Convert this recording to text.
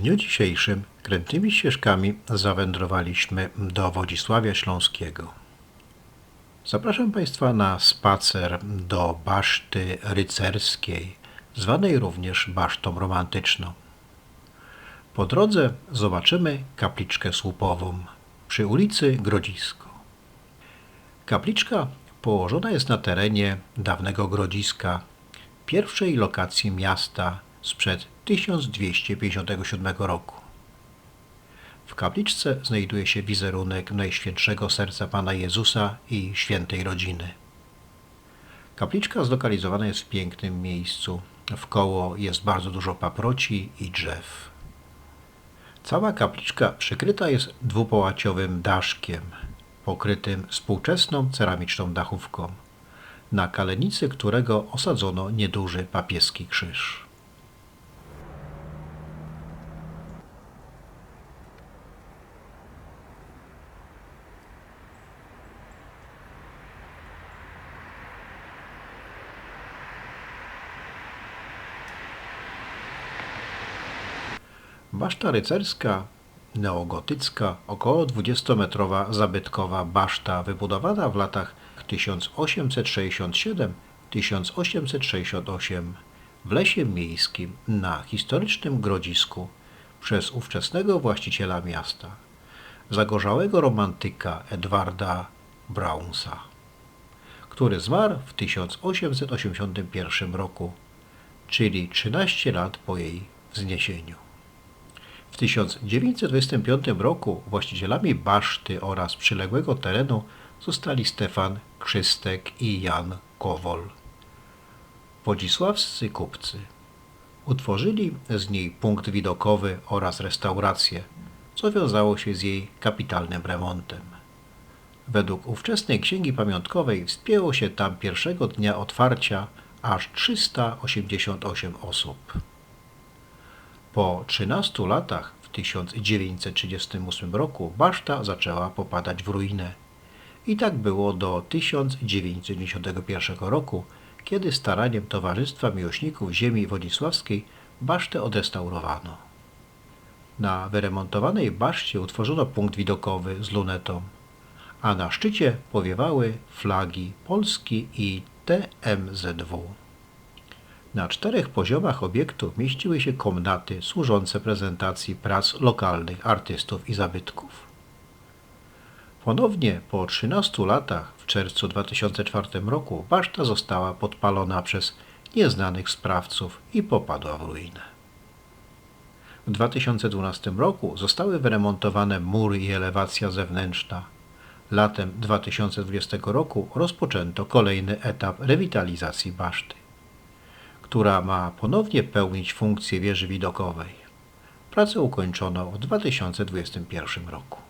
Dniu dzisiejszym krętymi ścieżkami zawędrowaliśmy do Wodzisławia Śląskiego. Zapraszam Państwa na spacer do baszty rycerskiej, zwanej również basztą romantyczną. Po drodze zobaczymy kapliczkę słupową przy ulicy Grodzisko. Kapliczka położona jest na terenie dawnego Grodziska, pierwszej lokacji miasta sprzed 1257 roku. W kapliczce znajduje się wizerunek Najświętszego Serca Pana Jezusa i Świętej Rodziny. Kapliczka zlokalizowana jest w pięknym miejscu. Wkoło jest bardzo dużo paproci i drzew. Cała kapliczka przykryta jest dwupołaciowym daszkiem, pokrytym współczesną ceramiczną dachówką, na kalenicy którego osadzono nieduży papieski krzyż. Baszta rycerska, neogotycka, około 20-metrowa zabytkowa baszta wybudowana w latach 1867-1868 w lesie miejskim na historycznym Grodzisku przez ówczesnego właściciela miasta, zagorzałego romantyka Edwarda Brownsa, który zmarł w 1881 roku, czyli 13 lat po jej wzniesieniu. W 1925 roku właścicielami baszty oraz przyległego terenu zostali Stefan Krzystek i Jan Kowol. Wodzisławscy kupcy utworzyli z niej punkt widokowy oraz restaurację, co wiązało się z jej kapitalnym remontem. Według ówczesnej księgi pamiątkowej wspięło się tam pierwszego dnia otwarcia aż 388 osób. Po 13 latach, w 1938 roku, baszta zaczęła popadać w ruinę. I tak było do 1991 roku, kiedy staraniem Towarzystwa Miłośników Ziemi Wodzisławskiej basztę odrestaurowano. Na wyremontowanej baszcie utworzono punkt widokowy z lunetą, a na szczycie powiewały flagi Polski i TMZW. Na czterech poziomach obiektu mieściły się komnaty służące prezentacji prac lokalnych artystów i zabytków. Ponownie po 13 latach, w czerwcu 2004 roku, baszta została podpalona przez nieznanych sprawców i popadła w ruinę. W 2012 roku zostały wyremontowane mury i elewacja zewnętrzna. Latem 2020 roku rozpoczęto kolejny etap rewitalizacji baszty która ma ponownie pełnić funkcję wieży widokowej. Pracę ukończono w 2021 roku.